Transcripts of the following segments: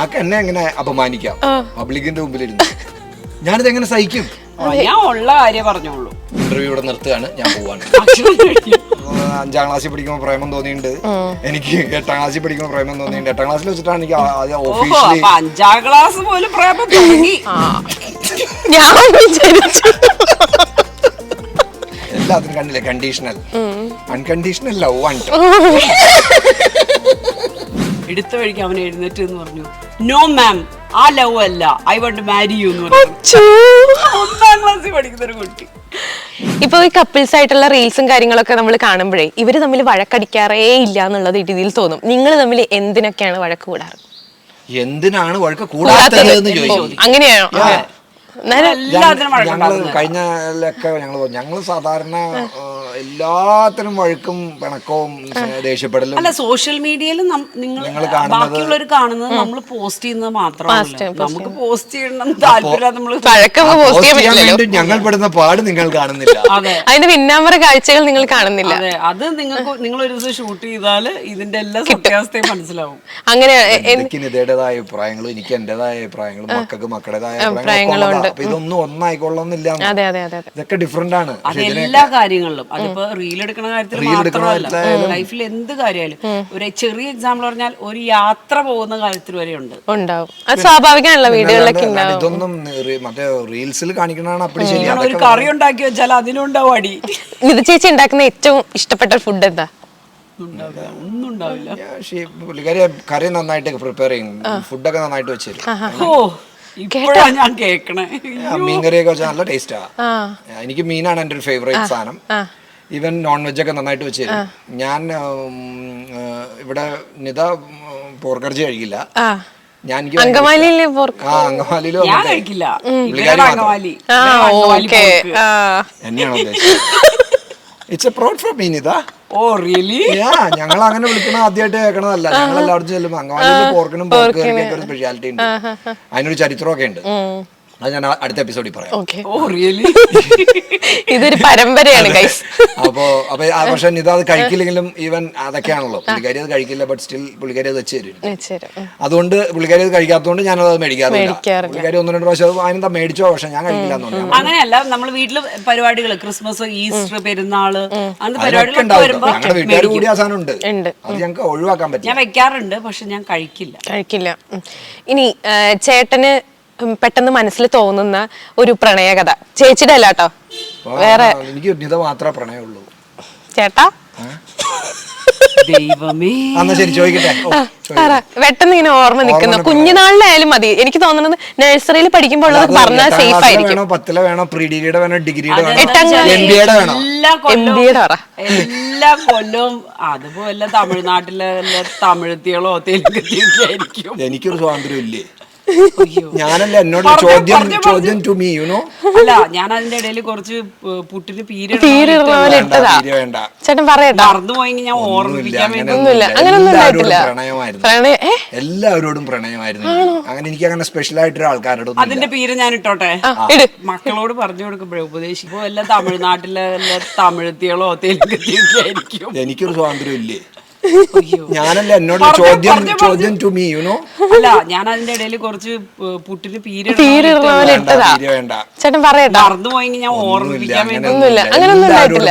ആക്ക് എന്നെ എങ്ങനെ അപമാനിക്കാം. പബ്ലിക്കിന്റെ മുമ്പിലിരുന്ന്. ഞാനിത് എങ്ങനെ സഹിക്കും? ഞാൻ ഉള്ള കാര്യം പറഞ്ഞോളൂ ഇന്റർവ്യൂ ഇവിടെ നിർത്തുകയാണ്. ഞാൻ പോവാണ്. അഞ്ചാം ക്ലാസ്സിൽ പഠിക്കുമ്പോൾ പ്രേമം തോന്നിയിട്ടുണ്ട്. എനിക്ക് എട്ടാം ക്ലാസ്സിൽ പഠിക്കുമ്പോൾ പ്രേമം തോന്നിയിട്ടുണ്ട്. എട്ടാം ക്ലാസ്സിൽ വെച്ചിട്ടാണ് എനിക്ക് ആദ്യം ഓഹോ അഞ്ചാം ക്ലാസ് പോലും പ്രേമം തുടങ്ങി ഞാൻ വിചാരിച്ചു. എല്ലാത്തിനും കണ്ടില്ലേ? കണ്ടീഷണൽ അൺകണ്ടീഷണൽ ലവ് ആണ് എടുത്ത വഴിക്ക് അവൻ എഴുന്നേറ്റ് എന്ന് പറഞ്ഞു. നോ മാം ആ ലവ് അല്ല. ഐ വോണ്ട് മാരി യു എന്ന് പറഞ്ഞു. ഒന്നാം ക്ലാസ്സിൽ പഠിക്കുന്ന ഒരു കുട്ടി. ഇപ്പൊ ഈ കപ്പിൾസ് ആയിട്ടുള്ള റീൽസും കാര്യങ്ങളൊക്കെ നമ്മൾ കാണുമ്പോഴേ ഇവർ തമ്മിൽ വഴക്കടിക്കാറേ ഇല്ല എന്നുള്ളത് രീതിയിൽ തോന്നും. നിങ്ങൾ തമ്മിൽ എന്തിനൊക്കെയാണ് വഴക്ക് കൂടാറ്? എന്തിനാണ് വഴക്ക് കൂടാത്തത് എന്ന് ചോദിച്ചു അങ്ങനെയാണോ? ഞങ്ങൾ കഴിഞ്ഞ ഞങ്ങൾ ഞങ്ങൾ സാധാരണ എല്ലാത്തിനും വഴക്കും പിണക്കവും ദേഷ്യപ്പെടലും അല്ല സോഷ്യൽ മീഡിയയിൽ നിങ്ങൾ ബാക്കിയുള്ളവർ കാണുന്നത് നമ്മൾ പോസ്റ്റ് ചെയ്യുന്നത് മാത്രമാണ് നമുക്ക് പോസ്റ്റ് ചെയ്യണം താല്പര്യം നമ്മൾ പോസ്റ്റ് ചെയ്യാൻ വേണ്ടി ഞങ്ങൾ പെടുന്ന പാട് നിങ്ങൾ കാണുന്നില്ല. അതെ. അതിന്റെ പിന്നാമ്പറ കാഴ്ചകൾ നിങ്ങൾ കാണുന്നില്ല. അതെ അത് നിങ്ങൾക്ക് നിങ്ങൾ ഒരു ദിവസം ഷൂട്ട് ചെയ്താൽ ഇതിന്റെ എല്ലാ സത്യാവസ്ഥയും മനസ്സിലാവും. അങ്ങനെ എനിക്ക് നിതയുടേതായ അഭിപ്രായങ്ങളും? എനിക്ക് എന്റേതായ അഭിപ്രായങ്ങളും മക്കൾക്ക് മക്കളുടേതായ അഭിപ്രായങ്ങളും ഇതൊന്നും ഒന്നായിക്കൊള്ളുന്നില്ല അതെ അതെ അതെ അതെ. ഇതൊക്കെ ഡിഫറെന്റ് ആണ്. അത് എല്ലാ കാര്യങ്ങളിലും. അതിപ്പോ റീൽ എടുക്കുന്ന കാര്യത്തിൽ മാത്രമല്ല ലൈഫിൽ എന്ത് കാര്യമായാലും ഒരു ചെറിയ എക്സാമ്പിൾ പറഞ്ഞാൽ ഒരു യാത്ര പോകുന്ന കാര്യത്തിൽ വരെ ഉണ്ട്. ഉണ്ടാവും. അത് സ്വാഭാവികമാണല്ലോ ഉണ്ടാവും. ഇതൊന്നും മറ്റേ റീൽസിൽ കാണിക്കണതാണ് അപ്പടി ശരി ഒരു കറി ഉണ്ടാക്കി വെച്ചാൽ അതിനുണ്ടാവും അടി. ഇത് ചേച്ചി ഉണ്ടാക്കുന്ന ഏറ്റവും ഇഷ്ടപ്പെട്ട ഫുഡ് എന്താ? പുള്ളിക്കാരി കറി നന്നായിട്ട് പ്രിപ്പയർ ചെയ്യും. ഫുഡൊക്കെ നന്നായിട്ട് വെച്ച് ഓ ഇപ്പോഴാ ഞാൻ കേക്കണേ. ആ, മീൻ കറിയൊക്കെ വെച്ചാൽ നല്ല ടേസ്റ്റാ ആ. എനിക്ക് മീനാണ് എന്റെ ഒരു ഫേവറേറ്റ് സാധനം. ആ. ഈവൻ നോൺ വെജ് ഒക്കെ നന്നായിട്ട് വെച്ച് തരും. ഞാൻ ഇവിടെ നിത പോർക്കർജി കഴിക്കില്ല. ആ. ഞാൻ it's a proud oh really ഞങ്ങൾ അങ്ങനെ വിളിക്കണ ആദ്യമായിട്ട് കേൾക്കണതല്ല. ഞങ്ങൾ എല്ലാവരും ചെല്ലുമ്പോൾ അങ്കമാലിയിൽ പോർക്കിനും പോർക്ക് ഒരു സ്പെഷ്യാലിറ്റി ഉണ്ട്. അതിനൊരു ചരിത്രമൊക്കെ ഉണ്ട്. അത് ഞാൻ അടുത്ത എപ്പിസോഡിൽ പറയാം. ഓക്കെ. Oh really? ഇതൊരു പരമ്പരയാണ് ഗൈസ് അപ്പോ അപ്പൊ പക്ഷെ നിത അത് കഴിക്കില്ലെങ്കിലും ഈവൻ അതൊക്കെയാണല്ലോ. പുള്ളിക്കാരി അത് കഴിക്കില്ല ബട്ട് സ്റ്റിൽ പുള്ളിക്കാരി അത് വെച്ച് തരും. അതുകൊണ്ട് പുള്ളിക്കാരി അത് കഴിക്കാത്തതുകൊണ്ട് ഞാൻ അത് മേടിക്കാറില്ല. പുള്ളിക്കാരി ഒന്ന് രണ്ട് പ്രാവശ്യം അതിനെന്താ മേടിച്ചോ പക്ഷെ ഞാൻ കഴിക്കില്ല അങ്ങനെയല്ല നമ്മൾ വീട്ടിൽ പരിപാടികൾ ക്രിസ്മസ് ഈസ്റ്റർ പെരുന്നാൾ ഞങ്ങളുടെ വീട്ടുകാർ മേടിക്കും. കൂടി ആ സാധനം ഉണ്ട്. ഉണ്ട്. അത് ഞങ്ങൾക്ക് ഒഴിവാക്കാൻ പറ്റും ഞാൻ വെക്കാറുണ്ട് പക്ഷെ ഞാൻ കഴിക്കില്ല. കഴിക്കില്ല. ഇനി ചേട്ടന് പെട്ടെന്ന് മനസ്സിൽ തോന്നുന്ന ഒരു പ്രണയകഥ. ചേച്ചിയുടെ അല്ല കേട്ടോ വേറെ എനിക്ക് നിത മാത്രമേ പ്രണയമുള്ളൂ. ചേട്ടാ? ദൈവമേ. ശരി ചോദിക്കട്ടെ. പെട്ടെന്ന് ഇങ്ങനെ ഓർമ്മ നിൽക്കുന്നു കുഞ്ഞുനാളിലായാലും മതി. എനിക്ക് തോന്നുന്നത് നഴ്സറിയിൽ പഠിക്കുമ്പോൾ ഉള്ളത് പറഞ്ഞാൽ സേഫ് ആയിരിക്കും. പത്തിലെ വേണോ പ്രീ ഡിഗ്രിയുടെ വേണോ ഡിഗ്രിയുടെ വേണോ? എല്ലാ കൊല്ലവും അതുപോലെ തമിഴ്നാട്ടിലെ തമിഴ്ത്തികളോ തെലുങ്കത്തിയൊക്കെ ആയിരിക്കും. എനിക്കൊരു സ്വാതന്ത്ര്യം ഇല്ലേ. ഞാനല്ല എന്നോട് ചോദ്യം ചോദ്യം ടു മീ യുനോ അല്ല ഞാൻ അതിന്റെ ഇടയിൽ കുറച്ച് പുട്ടിന് പീര് വേണ്ട. ചേട്ടൻ പറയട്ടോ. ഞാൻ ഓർമ്മിപ്പിക്കാൻ വേണ്ടി എല്ലാവരോടും പ്രണയമായിരുന്നു. പ്രണയ എല്ലാവരോടും പ്രണയമായിരുന്നു. അങ്ങനെ എനിക്ക് അങ്ങനെ സ്പെഷ്യൽ ആയിട്ടൊരു ആൾക്കാരോട് അതിന്റെ പേര് ഞാൻ ഇട്ടോട്ടെ? മക്കളോട് പറഞ്ഞു കൊടുക്കുമ്പോഴേ ഉപദേശിക്കുമ്പോ എല്ലാം തമിഴ്നാട്ടിലെ തമിഴത്തികളോ തെലുങ്കത്തിയൊക്കെ ആയിരിക്കും. എനിക്കൊരു സ്വാതന്ത്ര്യം ഇല്ലേ. ഞാനല്ല എന്നോട് ചോദ്യം ചോദ്യം ടു മീ യു നോ അല്ല ഞാൻ അതിന്റെ ഇടയിൽ കുറച്ച് പുട്ടിന് പീര് തീരെ ഇട്ടതാ. ചേട്ടൻ പറയട്ടോ. ഞാൻ ഓർമ്മിപ്പിക്കാൻ വേണ്ടി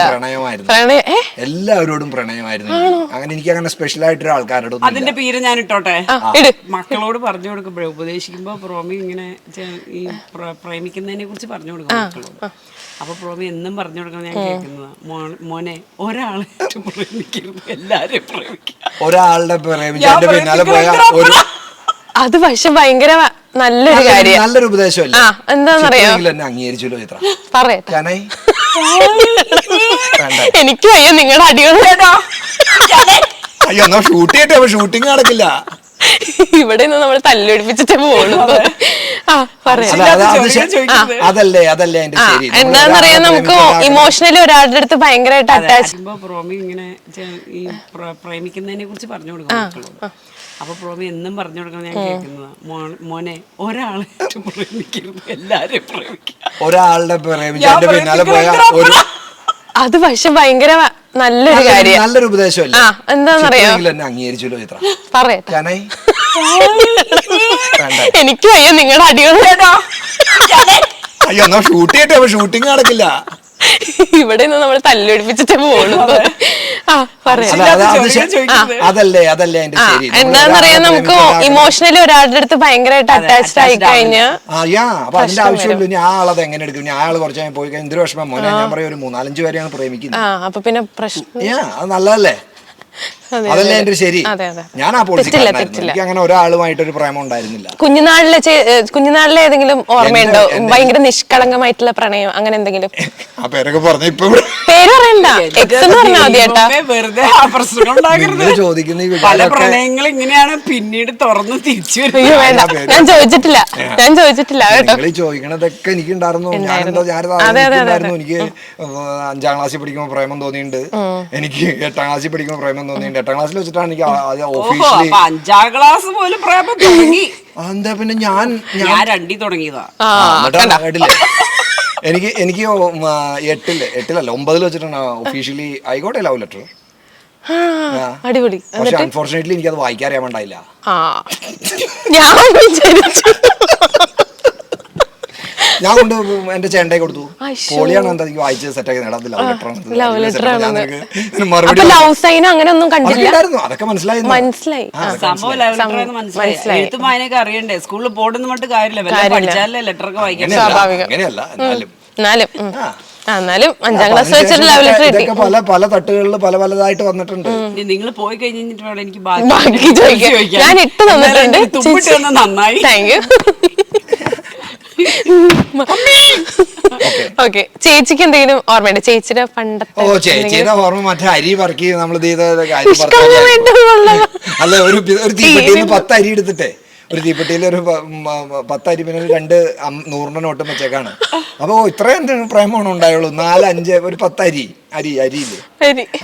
പ്രണയമായിരുന്നു. പ്രണയ എല്ലാവരോടും പ്രണയമായിരുന്നു. അങ്ങനെ എനിക്ക് അങ്ങനെ സ്പെഷ്യൽ ആയിട്ടൊരു ആൾക്കാരോട് അതിന്റെ പേര് ഞാൻ ഇട്ടോട്ടെ? മക്കളോട് പറഞ്ഞു കൊടുക്കുമ്പോഴേ ഉപദേശിക്കുമ്പോ പ്രോമി ഇങ്ങനെ ഈ പ്ര- പ്രേമിക്കുന്നതിനെ കുറിച്ച് പറഞ്ഞു കൊടുക്കും മക്കളോട്. അപ്പൊ പ്രോമി എന്നും പറഞ്ഞു കൊടുക്കണം ഞാൻ കേൾക്കുന്നതാ. മോനെ ഒരാളെ പ്രേമിക്കരുത് എല്ലാരെയും പ്രേമിക്കുക ഒരാളുടെ പ്രേമിച്ചതിന്റെ പിന്നാലെ പോയ ഒരു അത് പക്ഷെ ഭയങ്കര നല്ലൊരു കാര്യം. നല്ലൊരു ഉപദേശമല്ലേ? ആ എന്താന്നറിയോ? എന്നെ അംഗീകരിച്ചല്ലോ ചിത്ര പറയട്ടെ. ഞാനേ? എനിക്ക് വയ്യ നിങ്ങളുടെ അടികൾ അയ്യോ എന്നാ ഷൂട്ട് ചെയ്യട്ടെ. അപ്പൊ ഷൂട്ടിംഗ് നടക്കില്ല. ഇവിടെ നിന്ന് നമ്മൾ തല്ലൊടിപ്പിച്ചിട്ട് പോകണം ആ പറയാം. അതല്ലേ അതല്ലേ ശരി. നമ്മൾ നമുക്ക് ഇമോഷണലി ഒരാളുടെ അടുത്ത് ഭയങ്കരമായിട്ട് അറ്റാച്ച് പ്രോമി ഇങ്ങനെ ഈ പ്ര- പ്രേമിക്കുന്നതിനെ കുറിച്ച് പറഞ്ഞു കൊടുക്കും മക്കളോട് അപ്പൊ പ്രോമി എന്നും പറഞ്ഞു കൊടുക്കണം ഞാൻ കേൾക്കുന്നതാ. മോനെ ഒരാളെ പ്രേമിക്കരുത് എല്ലാരെയും പ്രേമിക്കുക ഒരാളുടെ പ്രേമിച്ചതിന്റെ പിന്നാലെ പോയ ഒരു അത് പക്ഷെ ഭയങ്കര നല്ലൊരു കാര്യം. നല്ലൊരു ഉപദേശമല്ല? ആ എന്താന്നറിയോ എന്നെ അംഗീകരിച്ചല്ലോ ചിത്ര പറയട്ടെ ഞാനേ? എനിക്ക് വയ്യ നിങ്ങളുടെ അടികൾ അയ്യോ എന്നാ ഷൂട്ട് ചെയ്യട്ടെ അപ്പൊ ഷൂട്ടിംഗ് നടക്കില്ല. ഇവിടെ നിന്ന് നമ്മൾ തല്ലുപിടിപ്പിച്ചിട്ടേ പോകുള്ളൂ ആ പറയാം. അതല്ലേ അതല്ലേ അതിന്റെ ശരി. എന്താന്നറിയാം നമുക്ക് ഇമോഷണലി ഒരാളുടെ അടുത്ത് ഭയങ്കരമായിട്ട് അറ്റാച്ച്ഡ് ആയി കഴിഞ്ഞാൽ ആ യാ അപ്പൊ അതിന്റെ ആവശ്യമില്ല. ഇനി ആ ആളത് എങ്ങനെ എടുക്കും? ഇനി ആൾ കുറച്ച് പോയി കഴിഞ്ഞാൽ എന്തൊരു വിഷമം? മോനെ ഞാൻ പറയും ഒരു മൂന്നാലഞ്ച് പേരെയാണ് പ്രേമിക്കുന്നത്. ആ അപ്പൊ പിന്നെ പ്രശ്നം യാ അത് നല്ലതല്ലേ? അതല്ലേ അതെ. എന്റെ ശരി? അതെ, അതെ. ഞാൻ ആ പോളിസിക്കാരനായിരുന്നു. എനിക്ക് അങ്ങനെ ഒരാളുമായിട്ടൊരു പ്രേമം ഉണ്ടായിരുന്നില്ല. കുഞ്ഞുനാളിലെ കുഞ്ഞുനാളിലെ ഏതെങ്കിലും ഓർമ്മയുണ്ടോ? ഭയങ്കര നിഷ്കളങ്കമായിട്ടുള്ള പ്രണയം അങ്ങനെ എന്തെങ്കിലും? ആ പേരൊക്കെ പറഞ്ഞു ഇപ്പൊ പേര് പറയണ്ട. എക്സ് എന്ന് പറഞ്ഞാൽ മതി ഏട്ടാ. വെറുതെ ആ പ്രശ്നം ഉണ്ടാക്കരുത്. നിങ്ങൾ ചോദിക്കുന്ന ഈ പല പ്രണയങ്ങൾ ഇങ്ങനെയാണ് പിന്നീട് തുറന്ന് തിരിച്ചു വരുന്നത്. വേണ്ട. ഞാൻ ചോദിച്ചിട്ടില്ല. ഞാൻ ചോദിച്ചിട്ടില്ല കേട്ടോ. ചോദിക്കണതൊക്കെ എനിക്ക് ഉണ്ടായിരുന്നു ഞാൻ ഞാനെന്താ ഞാനത് അതെ, അതെ, അതെ, ഉണ്ടായിരുന്നു എനിക്ക് അഞ്ചാം ക്ലാസ്സിൽ പഠിക്കുമ്പോൾ പ്രേമം തോന്നിയിട്ടുണ്ട്. എനിക്ക് എട്ടാം ക്ലാസ്സിൽ പഠിക്കുമ്പോൾ പ്രേമം തോന്നിയിട്ടുണ്ട്. എട്ടാം ക്ലാസ്സിൽ വെച്ചിട്ടാണ് എനിക്ക് ഓഹോ അപ്പൊ അഞ്ചാം ക്ലാസ് പോലും പ്രേമം തുടങ്ങി. എന്താ പിന്നെ ഞാൻ ഞാൻ ഞാൻ രണ്ടി തുടങ്ങിയതാ. ആ ആ, എന്നിട്ടാണ് കേട്ടില്ലേ എനിക്ക് എനിക്ക് ഓ- എട്ടിൽ എട്ടിലല്ല ഒമ്പതിൽ വെച്ചിട്ടാണ് ഒഫീഷ്യലി ആയിക്കോട്ടെ ലവ് ലെറ്റർ ആ, അടിപൊളി. പക്ഷെ അൺഫോർച്ചുനേറ്റ്ലി എനിക്ക് അത് വായിക്കാൻ അറിയാൻ വേണ്ടായില്ല. ആ. ഞാൻ വിചാരിച്ചു. ഞാൻ കൊണ്ട് എന്റെ ചേണ്ടേ കൊടുത്തു. പോളിയാണ് എന്താ വായിച്ച് സെറ്റ് ആക്കി നേടാം ലവ് ലെറ്റർ. മറുപടി അപ്പൊ ലവ് സൈൻ അങ്ങനെ ഒന്നും കണ്ടില്ലായിരുന്നു കണ്ടില്ല? ഉണ്ടായിരുന്നു അതൊക്കെ മനസ്സിലായി മനസ്സിലായി. സംഭവം ലെറ്റർ മനസ്സിലായി. മനസ്സിലായി. എഴുത്തും വായനയൊക്കെ അറിയണ്ടേ? സ്കൂളിൽ പോടുന്ന മട്ട് കാര്യമില്ല. വല്ല പഠിച്ചാലേ ലെറ്റർ ഒക്കെ വായിക്കാൻ അങ്ങനെയല്ല സ്വാഭാവികം. അങ്ങനെയല്ല എന്നാലും. എന്നാലും അഞ്ചാം ക്ലാസ് വെച്ചിട്ട് അതിനുശേഷം ലവ് ലെറ്റർ കിട്ടി. പല പല തട്ടുകളിൽ പല പലതായിട്ട് വന്നിട്ടുണ്ട്. നിങ്ങൾ പോയി കഴിഞ്ഞിട്ട് വേണം എനിക്ക് ബാക്കി. ഞാൻ ഇട്ട് തന്നിട്ടുണ്ട്. നന്നായി. Thank you okay. ചേച്ചിക്ക് എന്തെങ്കിലും ഓർമ്മയുണ്ട്? ചേച്ചിയുടെ പണ്ടത്തെ ഓ ചേച്ചിയുടെ ഓർമ്മ മറ്റേ അരി പറക്കി നമ്മൾ അല്ല ഒരു ഒരു തീപ്പെട്ടിയിൽ നിന്ന് പത്ത് അരി എടുത്തിട്ടേ. ഒരു തീപ്പെട്ടിയിൽ ഒരു പത്ത് അരി പിന്നെ രണ്ട് നൂറിന്റെ നോട്ടും വെച്ചേക്കാണ്. അപ്പൊ ഇത്രയും പ്രേമമാണ് ഉണ്ടായുള്ളൂ. നാല് അഞ്ച് ഒരു പത്ത് അരി അരി. അരിയിൽ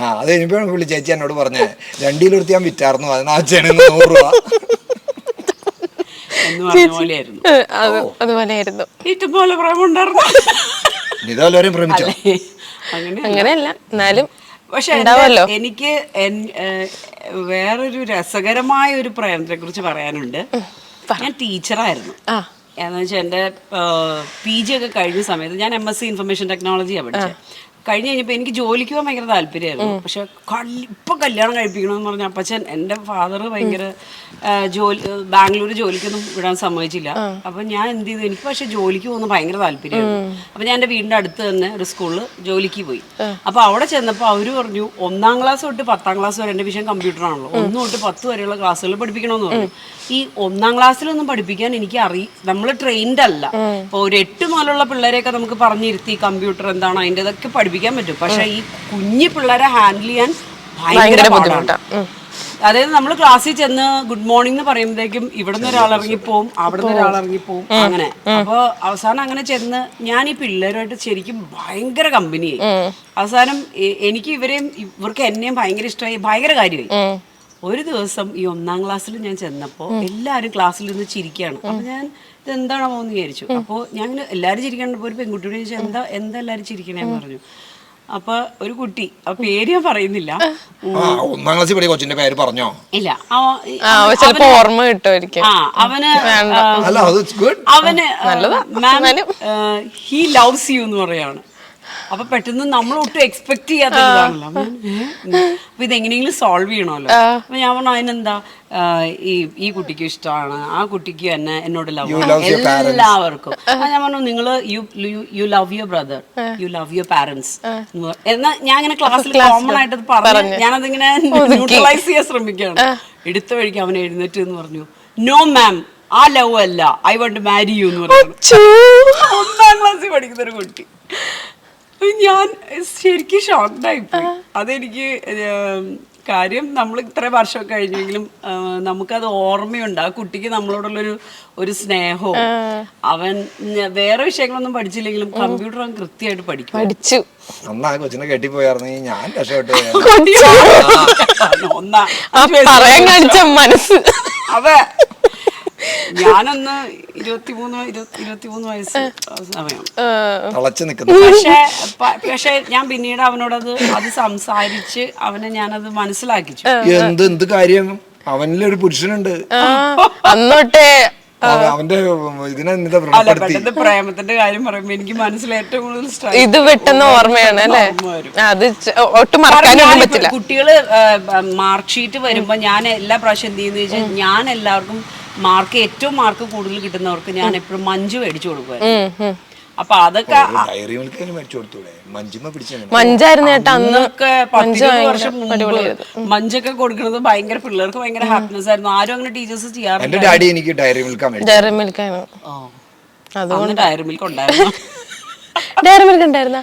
ആ അത് കഴിഞ്ഞപ്പോഴാണ് പുള്ളി ചേച്ചി എന്നോട് പറഞ്ഞേ രണ്ടിലൊരുത്തി ഞാൻ വിറ്റായിരുന്നു അതിനാ ആ നൂറ് രൂപ. എന്ന് പറഞ്ഞ പോലെയായിരുന്നു. അതുപോലെയായിരുന്നു. ഇഷ്ടംപോലെ പ്രേമം ഉണ്ടായിരുന്നു ഇതുവല്ലവരെയും പ്രേമിച്ചോ? അങ്ങനെ അങ്ങനെയല്ല. എന്നാലും പക്ഷെ എനിക്ക് വേറൊരു രസകരമായ ഒരു പ്രേമത്തെ കുറിച്ച് പറയാനുണ്ട്. ഞാൻ ടീച്ചറായിരുന്നു. ആ. എന്ന് വെച്ചാൽ എന്റെ പി ജി ഒക്കെ കഴിഞ്ഞ സമയത്ത് ഞാൻ എം എസ് സി ഇൻഫർമേഷൻ ടെക്നോളജിയാണ് പഠിച്ചത് കഴിഞ്ഞ് കഴിഞ്ഞപ്പോൾ എനിക്ക് ജോലിക്ക് പോകാൻ ഭയങ്കര താല്പര്യമായിരുന്നു. പക്ഷെ ഇപ്പൊ കല്യാണം കഴിപ്പിക്കണമെന്ന് പറഞ്ഞ അപ്പച്ചൻ എന്റെ ഫാദർ ഭയങ്കര ജോലി ബാംഗ്ലൂർ ജോലിക്കൊന്നും വിടാൻ സമ്മതിച്ചില്ല. അപ്പൊ ഞാൻ എന്ത് ചെയ്തു? എനിക്ക് പക്ഷെ ജോലിക്ക് പോകുന്ന ഭയങ്കര താല്പര്യമായിരുന്നു. അപ്പൊ ഞാൻ എന്റെ വീടിന്റെ അടുത്ത് തന്നെ ഒരു സ്കൂളിൽ ജോലിക്ക് പോയി. അപ്പൊ അവിടെ ചെന്നപ്പോൾ അവർ പറഞ്ഞു ഒന്നാം ക്ലാസ് തൊട്ട് പത്താം ക്ലാസ് വരെ എന്റെ വിഷയം കമ്പ്യൂട്ടർ ആണല്ലോ ഒന്ന് തൊട്ട് പത്ത് വരെയുള്ള ക്ലാസ്സുകൾ പഠിപ്പിക്കണമെന്ന് പറഞ്ഞു. ഈ ഒന്നാം ക്ലാസ്സിലൊന്നും പഠിപ്പിക്കാൻ എനിക്ക് അറി നമ്മൾ ട്രെയിൻഡ് അല്ല. ഇപ്പോൾ ഒരു എട്ട് മുതലുള്ള പിള്ളേരെയൊക്കെ നമുക്ക് പറഞ്ഞിരുത്തി കമ്പ്യൂട്ടർ എന്താണ് അതിന്റെതൊക്കെ പഠിപ്പിക്കാൻ പറ്റും. പക്ഷെ ഈ കുഞ്ഞു പിള്ളേരെ ഹാൻഡിൽ ചെയ്യാൻ ഭയങ്കര ബുദ്ധിമുട്ടാണ് അതായത് നമ്മൾ ക്ലാസ്സിൽ ചെന്ന് ഗുഡ് മോർണിംഗ് എന്ന് പറയുമ്പോഴേക്കും ഇവിടെ നിന്ന് ഒരാൾ ഇറങ്ങിപ്പോവും നിന്ന് ഒരാൾ ഇറങ്ങിപ്പോവും അങ്ങനെ. അപ്പോൾ അവസാനം അങ്ങനെ ചെന്ന് ഞാൻ ഈ പിള്ളേരുമായിട്ട് ശരിക്കും ഭയങ്കര കമ്പനിയായി അവസാനം എനിക്ക് ഇവരെയും ഇവർക്ക് എന്നെയും ഭയങ്കര ഇഷ്ടമായി ഭയങ്കര കാര്യമായി. ഒരു ദിവസം ഈ ഒന്നാം ക്ലാസ്സിൽ ഞാൻ ചെന്നപ്പോൾ എല്ലാവരും ക്ലാസ്സിൽ നിന്ന് ചിരിക്കുകയാണ്. അപ്പൊ ഞാൻ ഇത് എന്താണോ എന്ന് വിചാരിച്ചു. അപ്പോൾ ഞാൻ എല്ലാവരും ചിരിക്കണ്ടപ്പോൾ ഒരു പെൺകുട്ടിയോട് ചോദിച്ചാൽ എന്താ എന്താ എല്ലാവരും ചിരിക്കണേന്ന് പറഞ്ഞു. അപ്പൊ ഒരു കുട്ടി ആ പേര് ഞാൻ പറയുന്നില്ല. ആ ഒന്നാം ക്ലാസ്സിൽ പഠിയ കൊച്ചിന്റെ പേര് പറഞ്ഞോ? ഇല്ല. ചിലപ്പോ ഓർമ്മ കിട്ടുമായിരിക്കും. ആ അവന് അവന് മാം ഹി ലവ്സ് യു എന്ന് പറയാണ് അപ്പൊ പെട്ടെന്ന് നമ്മൾ ഒട്ടും എക്സ്പെക്ട് ചെയ്യാത്തതാണല്ലോ അപ്പൊ? ഇതെങ്ങനെയെങ്കിലും സോൾവ് ചെയ്യണമല്ലോ. അപ്പൊ ഞാൻ പറഞ്ഞു അതിനെന്താ? ഈ ഈ കുട്ടിക്ക് ഇഷ്ടമാണ്. ആ കുട്ടിക്ക് തന്നെ എന്നോട് ലവ് love എല്ലാവർക്കും. അപ്പൊ ഞാൻ പറഞ്ഞു നിങ്ങൾ you you love your brother you love your parents എന്നാ ഞാൻ ഇങ്ങനെ ക്ലാസ്സിൽ കോമൺ ആയിട്ട് പറഞ്ഞു. ഞാനതിങ്ങനെ ന്യൂട്രലൈസ് ചെയ്യാൻ ശ്രമിക്കുകയാണ്. എടുത്ത വഴിക്ക് അവൻ എഴുന്നേറ്റ് എന്ന് പറഞ്ഞു. നോ മാം ആ ലവ് അല്ല. ഐ വോണ്ട് മാരി യു എന്ന് പറഞ്ഞു. ഒന്നാം ക്ലാസ്സിൽ പഠിക്കുന്ന ഒരു കുട്ടി. ഞാൻ ശരിക്കും ഷോക്ക്ഡായി അതെനിക്ക് കാര്യം നമ്മൾ ഇത്ര വർഷം കഴിഞ്ഞെങ്കിലും നമുക്കത് ഓർമ്മയുണ്ട്. ആ കുട്ടിക്ക് നമ്മളോടുള്ളൊരു ഒരു സ്നേഹവും. അവൻ വേറെ വിഷയങ്ങളൊന്നും പഠിച്ചില്ലെങ്കിലും കമ്പ്യൂട്ടർ അവൻ കൃത്യമായിട്ട് പഠിക്കും. പഠിച്ചു. അന്ന് ആ കൊച്ചിനെ കെട്ടിപ്പോയായിരുന്നെങ്കിൽ ഞാൻ രക്ഷപ്പെട്ടു ഒന്നാ പറയാൻ കാണിച്ച മനസ്സ്. അതെ ഞാനന്ന് ഇരുപത്തിമൂന്ന് ഇരുപത്തി ഇരുപത്തിമൂന്ന് വയസ്സ് സമയം. തളച്ചു നിൽക്കുന്നു. പക്ഷേ പക്ഷെ ഞാൻ പിന്നീട് അവനോടത് അത് സംസാരിച്ച് അവനെ ഞാനത് മനസ്സിലാക്കിച്ചു. എന്ത് എന്ത് കാര്യം? അവനിലൊരു പുരുഷനുണ്ട്. അന്നോട്ടേ. അവന്റെ ഇതിനെ അല്ല പെട്ടെന്ന് പ്രേമത്തിന്റെ കാര്യം പറയുമ്പോ എനിക്ക് മനസ്സിൽ ഏറ്റവും കൂടുതൽ ഇത് പെട്ടെന്ന് ഓർമ്മയാണ് അല്ലേ? അത് ഒട്ടും മറക്കാനൊന്നും പറ്റില്ല. കുട്ടികൾ മാർക്ക് ഷീറ്റ് വരുമ്പോ ഞാൻ എല്ലാ പ്രാവശ്യം എന്ത് ചെയ്യുന്ന വെച്ചാൽ ഞാൻ എല്ലാവർക്കും മാർക്ക് ഏറ്റവും മാർക്ക് കൂടുതൽ കിട്ടുന്നവർക്ക് ഞാൻ എപ്പോഴും മഞ്ജു മേടിച്ചു കൊടുക്കുമായിരുന്നു. അപ്പൊ അതൊക്കെ മഞ്ചായിരുന്നു ചേട്ടാ അന്ന് അന്നൊക്കെ പത്തിരുപത് വർഷം മുമ്പ് മഞ്ചൊക്കെ കൊടുക്കുന്നത് ഭയങ്കര പിള്ളേർക്ക് ഭയങ്കര ഹാപ്പിനെസ് ആയിരുന്നു. ആരും അങ്ങനെ ടീച്ചേഴ്സ് എന്റെ ചെയ്യാറില്ല ഡാഡി എനിക്ക് ഡയറി മിൽക്ക് ഡയറി മിൽക്കാണ് അന്ന് ഡയറി മിൽക്ക് ഉണ്ടായിരുന്നു. ഡയറി മിൽക്ക് ഉണ്ടായിരുന്ന?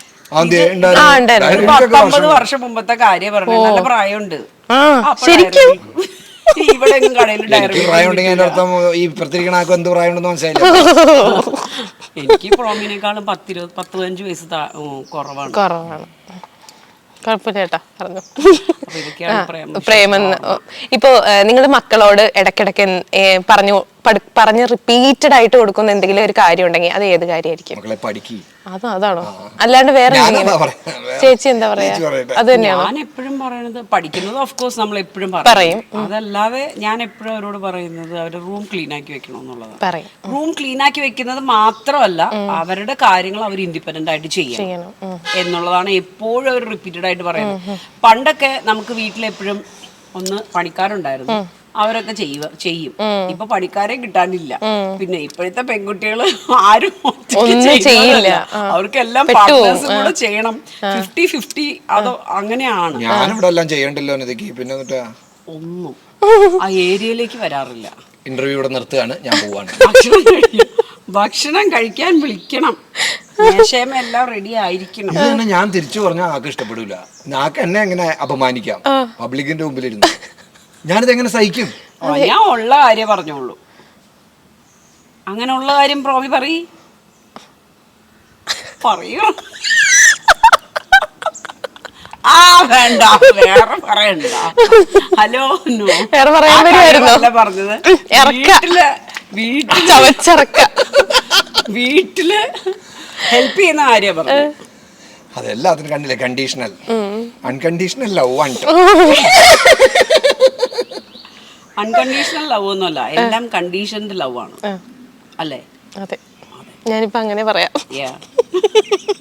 പത്തൊമ്പത് വർഷം മുമ്പത്തെ കാര്യം പറഞ്ഞു നല്ല പ്രായമുണ്ട്. ആ ശരിക്കും. ഇവിടെ എങ്ങും കടയിൽ ഡയറി എനിക്ക് മിൽക്ക് പ്രായം ഉണ്ടെങ്കിൽ അർത്ഥം ഈ എന്ത് പ്രായമുണ്ടെന്ന് മനസ്സിലായില്ല. എനിക്ക് പ്രോമിനേക്കാളും പത്തിരുപത് പത്ത് പതിനഞ്ച് വയസ്സ് കുറവാണ്. കുറവാണ്. കുഴപ്പമില്ല ചേട്ടാ പറഞ്ഞു. പ്രേമം ഇപ്പോ നിങ്ങളുടെ മക്കളോട് ഇടക്കിടക്ക് പറഞ്ഞു പറഞ്ഞ് റിപ്പീറ്റഡ് ആയിട്ട് കൊടുക്കുന്ന എന്തെങ്കിലും ഒരു കാര്യം ഉണ്ടെങ്കിൽ അത് ഏത് കാര്യമായിരിക്കും? മക്കളെ പഠിക്കി. അതോ അതാണോ? അല്ലാണ്ട് വേറെ ചേച്ചി എന്താ പറയാ? അത് തന്നെയാണ്? ഞാൻ എപ്പോഴും പറയണത് പഠിക്കുന്നത് ഓഫ് കോഴ്സ് നമ്മൾ എപ്പോഴും പറയും. അതല്ലാതെ ഞാൻ എപ്പോഴും അവരോട് പറയുന്നത് അവർ റൂം ക്ലീൻ ആക്കി വെക്കണം എന്നുള്ളത് റൂം ക്ലീൻ ആക്കി വെക്കുന്നത് മാത്രമല്ല അവരുടെ കാര്യങ്ങൾ അവർ ഇൻഡിപെൻഡന്റ് ആയിട്ട് ചെയ്യണം. ചെയ്യണം. എന്നുള്ളതാണ് എപ്പോഴും അവർ റിപ്പീറ്റഡ് ആയിട്ട് പറയുന്നത്. പണ്ടൊക്കെ നമുക്ക് വീട്ടിലെപ്പോഴും ഒന്ന് പണിക്കാരുണ്ടായിരുന്നു. അവരൊക്കെ ചെയ്യുക ചെയ്യും. ഇപ്പൊ പണിക്കാരെ കിട്ടാനില്ല. പിന്നെ ഇപ്പോഴത്തെ പെൺകുട്ടികൾ ആരും ചെയ്യില്ല. അവർക്കെല്ലാം. പാർട്ട്നേഴ്സും കൂടെ ചെയ്യണം. ഫിഫ്റ്റി ഫിഫ്റ്റി അതോ അങ്ങനെയാണ്. ഞാനിവിടെ എല്ലാം ചെയ്യണ്ടല്ലോ എന്നതൊക്കെ പിന്നെ ഒന്നും. ആ ഏരിയയിലേക്ക് വരാറില്ല. ഇന്റർവ്യൂ ഇവിടെ നിർത്തുകയാണ്. ഞാൻ പോവാണ്. ഭക്ഷണം ഭക്ഷണം കഴിക്കാൻ വിളിക്കണം. എല്ലാം റെഡി ആയിരിക്കണം. ഞാൻ തിരിച്ചു പറഞ്ഞാൽ ആൾക്ക് ഇഷ്ടപ്പെടില്ല നാക്ക് എന്നെ എങ്ങനെ അപമാനിക്കാം? പബ്ലിക്കിന്റെ മുമ്പിലിരുന്ന്. ഞാനിത് എങ്ങനെ സഹിക്കും? ഞാൻ ഉള്ള കാര്യം പറഞ്ഞോളൂ അങ്ങനെ ഉള്ള കാര്യം പ്രോമി പറയ്. പറയൂ. ആ വേണ്ട വേറെ പറയണ്ട. Hello no. വേറെ പറയാൻ ആ വരുമായിരുന്നോ? കാര്യമല്ല പറഞ്ഞത്. ഇറക്ക. വീട്ടിൽ വീട്ടിൽ ചവച്ചറക്ക. വീട്ടിൽ ഹെൽപ്പ് ചെയ്യുന്ന കാര്യം പറഞ്ഞു അതിന് കണ്ടില്ലേ കണ്ടീഷണൽ അൺകണ്ടീഷണൽ ലവ് ആണ് അൺകണ്ടീഷണൽ ലവ് ഒന്നുമല്ല. എല്ലാം കണ്ടീഷൻഡ് ലവ് ആണ്. അല്ലേ? അതെ. ഞാനിപ്പോ അങ്ങനെ പറയാം.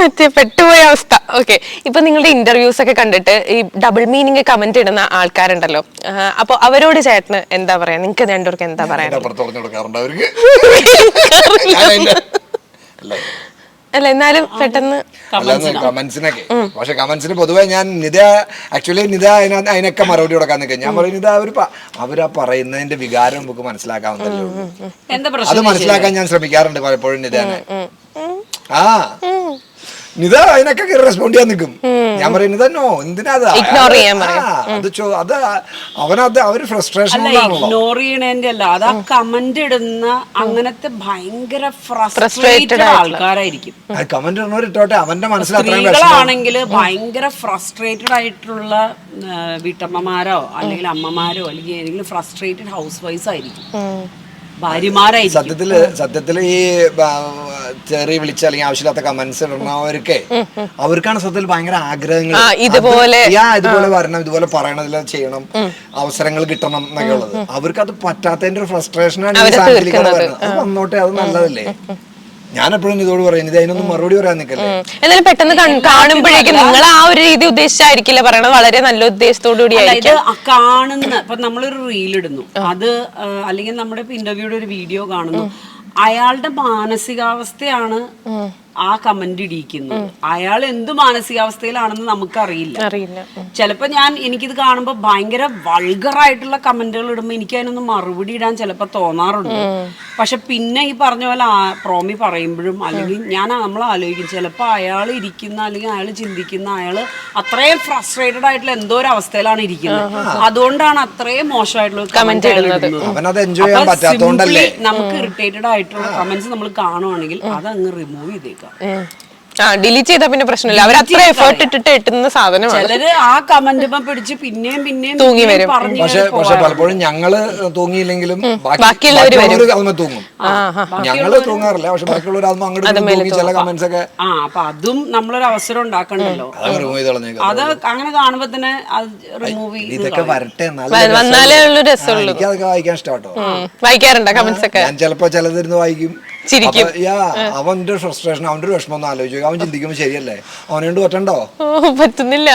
മറ്റേ പെട്ടുപോയ അവസ്ഥ. ഓക്കെ ഇപ്പൊ നിങ്ങളുടെ ഇന്റർവ്യൂസ് ഒക്കെ കണ്ടിട്ട് ഈ ഡബിൾ മീനിങ് കമന്റ് ഇടുന്ന ആൾക്കാരുണ്ടല്ലോ. അപ്പൊ അവരോട് ചേട്ടന് എന്താ പറയാ? നിങ്ങക്ക് രണ്ടുപേർക്ക് എന്താ പറയാ അപ്പുറത്ത് പറഞ്ഞു കൊടുക്കാറുണ്ട് അവർക്ക് ഞാൻ അതിന്റെ- അല്ലേ അല്ല എന്നാലും പെട്ടെന്ന് അല്ലാന്ന് കമന്റ്സിനൊക്കെ പക്ഷെ കമന്റ്സിന് പൊതുവെ ഞാൻ നിത ആക്ച്വലി നിത അതിനകത്ത് അതിനൊക്കെ മറുപടി കൊടുക്കാൻ നിൽക്കുക. ഞാൻ പറയും നിത അവർ അവരാ പറയുന്നതിന്റെ വികാരം നമുക്ക് മനസ്സിലാക്കാവുന്നല്ലോ എന്താ അത് പ്രശ്നം മനസ്സിലാക്കാൻ ഞാൻ ശ്രമിക്കാറുണ്ട് പലപ്പോഴും നിതാനെ. ആ. നിത അതിനൊക്കെ റെസ്പോണ്ട് ചെയ്യാൻ നിൽക്കും. ഞാൻ പറയും നിത നോ എന്തിനാ അത്? Ignore ചെയ്യാൻ ആ, അത് ചോ- അത് അവനത് അവർ ഫ്രസ്ട്രേഷൻ അല്ല ഇഗ്നോർ ചെയ്യണേന്റെ അല്ല. അത് ആ കമന്റ് ഇടുന്ന അങ്ങനത്തെ ഭയങ്കര ഫ്രസ്ട്രേറ്റഡ് ആൾക്കാരായിരിക്കും. അത് കമന്റ് ഇടുന്നവർ ഇട്ടോട്ടെ അവന്റെ മനസ്സിൽ അത്രയും വിഷമം. സ്ത്രീകളാണെങ്കിൽ ഭയങ്കര ഫ്രസ്ട്രേറ്റഡ് ആയിട്ടുള്ള ആ, വീട്ടമ്മമാരോ അല്ലെങ്കിൽ അമ്മമാരോ അല്ലെങ്കിൽ ഏതെങ്കിലും ഫ്രസ്ട്രേറ്റഡ് ഹൗസ് വൈഫ് ആയിരിക്കും സത്യത്തിൽ സത്യത്തിൽ ഈ ചെറിയ വിളിച്ച അല്ലെങ്കിൽ ആവശ്യമില്ലാത്ത കമന്റ്സ് ഇടുന്നവർക്ക് അവർക്കാണ് സത്യത്തിൽ ഭയങ്കര ആഗ്രഹങ്ങൾ. ഇതുപോലെ- ഇതുപോലെ വരണം ഇതുപോലെ പറയണതിൽ ചെയ്യണം അവസരങ്ങൾ കിട്ടണം എന്നൊക്കെ ഉള്ളത്. അവർക്ക് അത് പറ്റാത്തതിന്റെ ഒരു ഫ്രസ്ട്രേഷനാണ് വന്നോട്ടെ അത് നല്ലതല്ലേ? ഞാൻ എപ്പോഴും ഇതോട് പറയുന്നത് അതിനൊന്നും മറുപടി പറയാൻ നിൽക്കല്ലേ? എന്നാലും പെട്ടെന്ന് കാണുമ്പോഴേക്കും നിങ്ങൾ ആ ഒരു രീതി ഉദ്ദേശിച്ചായിരിക്കില്ല പറയണത്? വളരെ നല്ല ഉദ്ദേശത്തോടു കൂടി ഇത് കാണുന്ന ഇപ്പൊ നമ്മളൊരു റീൽ ഇടുന്നു. അത് അല്ലെങ്കിൽ നമ്മുടെ ഇന്റർവ്യൂടെ ഒരു വീഡിയോ കാണുന്നു. അയാളുടെ മാനസികാവസ്ഥയാണ് ആ കമന്റ് ഇടിയിക്കുന്നത് അയാൾ എന്ത് മാനസികാവസ്ഥയിലാണെന്ന് നമുക്കറിയില്ല. അറിയില്ല. ചിലപ്പോ ഞാൻ എനിക്കിത് കാണുമ്പോൾ ഭയങ്കര വൾഗറായിട്ടുള്ള കമന്റുകൾ ഇടുമ്പോൾ എനിക്ക് അതിനൊന്നും മറുപടി ഇടാൻ ചിലപ്പോൾ തോന്നാറുണ്ട്. പക്ഷെ പിന്നെ ഈ പറഞ്ഞ പോലെ പ്രോമി പറയുമ്പോഴും അല്ലെങ്കിൽ ഞാൻ നമ്മൾ ആലോചിക്കും. ചിലപ്പോൾ അയാൾ ഇരിക്കുന്ന അല്ലെങ്കിൽ അയാൾ ചിന്തിക്കുന്ന അയാൾ അത്രയും ഫ്രസ്ട്രേറ്റഡ് ആയിട്ടുള്ള എന്തോ ഒരു അവസ്ഥയിലാണ് ഇരിക്കുന്നത്. അതുകൊണ്ടാണ് അത്രയും മോശമായിട്ടുള്ള കമന്റ് ഇടുന്നത്. അവനത് എൻജോയ് ചെയ്യാൻ അപ്പൊ നമുക്ക് ഇറിറ്റേറ്റഡ് ആയിട്ടുള്ള കമന്റ്സ് നമ്മൾ കാണുവാണെങ്കിൽ അത് അങ്ങ് റിമൂവ് ചെയ്തേക്കാം. ഉം. ആ ഡിലീറ്റ് ചെയ്താൽ പിന്നെ പ്രശ്നമില്ല. അവർ അത്ര എഫേർട്ട് ഇട്ടിട്ട് എട്ടുന്ന സാധനമാണ്. ചിലര് ആ കമന്റ് പിടിച്ച് പിന്നെയും പിന്നെയും തൂങ്ങി വരും. പറഞ്ഞ് പക്ഷെ പക്ഷെ പലപ്പോഴും ഞങ്ങൾ തൂങ്ങിയില്ലെങ്കിലും ബാക്കി- ബാക്കിയുള്ളവര് വരും. ബാക്കിയുള്ളവര് അതുമ്മേ തൂങ്ങും. ഞങ്ങൾ തൂങ്ങാറില്ല. പക്ഷെ ബാക്കിയുള്ളവർ അതും അങ്ങോട്ട് ഇങ്ങോട്ടും തൂങ്ങി ചില കമന്റ്സ് ഒക്കെ ആ അപ്പൊ അതും നമ്മളൊരു അവസരം ഉണ്ടാക്കണ്ടല്ലോ. അതങ്ങ് റിമൂവ് ചെയ്ത് കളഞ്ഞേക്കാം. അത് അങ്ങനെ കാണുമ്പോ തന്നെ അത് റിമൂവ് ഇതൊക്കെ വരട്ടെ വ- വന്നാലേ രസമുള്ളൂ. ഉള്ളൂ രസമുള്ളൂ. ആ, എനിക്കതൊക്കെ വായിക്കാൻ ഇഷ്ടമാട്ടോ ഉം. വായിക്കാറുണ്ടോ കമന്റ്സ് ഒക്കെ ഞാൻ ചിലപ്പോ ചിലതിരുന്ന് വായിക്കും. ചിരിക്കും. അവന്റെ ഫ്രസ്ട്രേഷൻ അവന്റെ വിഷമം ഒന്ന് ആലോചിക്കും അവൻ ചിന്തിക്കുമ്പോ ശരിയല്ലേ? അവനെ കൊണ്ട് പറ്റണ്ടോ? പറ്റുന്നില്ല.